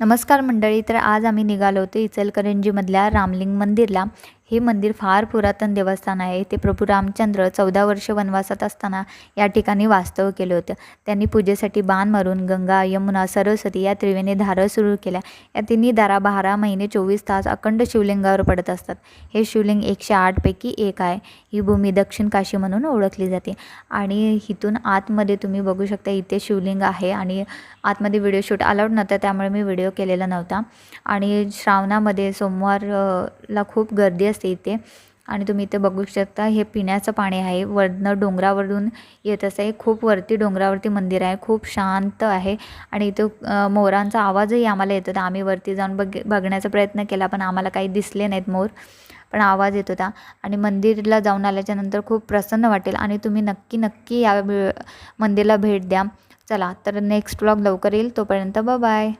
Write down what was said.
नमस्कार मंडळी तर आज आम्ही निघालो होतो इचलकरंजीमधल्या रामलिंग मंदिरला. हे मंदिर फार पुरातन देवस्थान आहे. ते प्रभू रामचंद्र चौदा वर्ष वनवासात असताना या ठिकाणी वास्तव केलं होतं. त्यांनी पूजेसाठी बाण मारून गंगा यमुना सरस्वती या त्रिवेणी धारा सुरू केल्या. या तिन्ही धारा बारा महिने चोवीस तास अखंड शिवलिंगावर पडत असतात. हे शिवलिंग एकशे आठपैकी एक आहे. ही भूमी दक्षिण काशी म्हणून ओळखली जाते. आणि इथून आतमध्ये तुम्ही बघू शकता इथे शिवलिंग आहे आणि आतमध्ये व्हिडिओ शूट अलाउड नव्हता त्यामुळे मी व्हिडिओ केलेला नव्हता. आणि श्रावणामध्ये सोमवार ला खूप गर्दी असते इथे. आणि तुम्ही इथे बघू शकता हे पिण्याचं पाणी आहे. वरनं डोंगरावरून येत असं आहे खूप वरती डोंगरावरती मंदिर आहे. खूप शांत आहे. आणि इथं मोरांचा आवाजही आम्हाला येत होता. आम्ही वरती जाऊन बघ बघण्याचा प्रयत्न केला पण आम्हाला काही दिसले नाहीत मोर. पण आवाज येत होता. आणि मंदिरला जाऊन आल्याच्यानंतर खूप प्रसन्न वाटेल. आणि तुम्ही नक्की नक्की या वे- मंदिरला भेट द्या. चला तर नेक्स्ट व्लॉग लवकर येईल. तोपर्यंत बाय